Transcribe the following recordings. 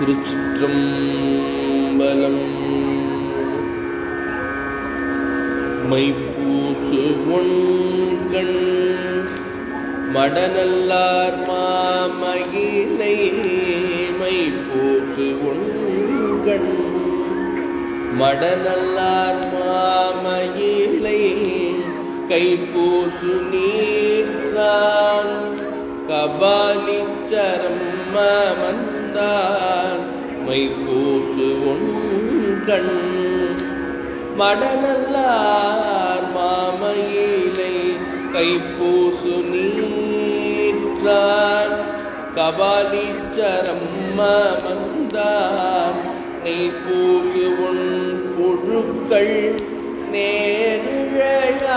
திருச்சிற்றம்பலம். மைப்பூசு உண்கண் மடநல்லார் மாமயிலை. மைப்பூசு உண்கண் மடநல்லார் மாமயிலை. கைப்பூசு நீற்றான் கபாலி கபாலிச்சரம் மந்தார் மைப்பூசு உண்கண் மடநல்லார் மாமயிலை கைப்பூசு நீற்றான் கபாலிச்சரம் மந்தார் நெய்ப்பூசு உன் புழுக்கள் நேரிழையார்.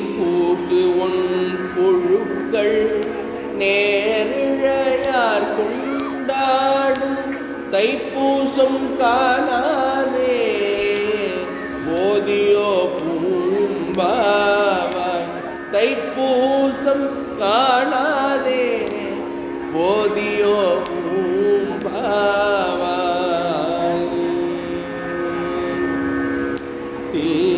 பூசு உன் புழுக்கள் நேரிழையார் கொண்டாடும். தைப்பூசம் காணாதே. போதியோ பூம்பாவாய். தைப்பூசம் காணாதே. போதியோ பூம்பாவாய். தீ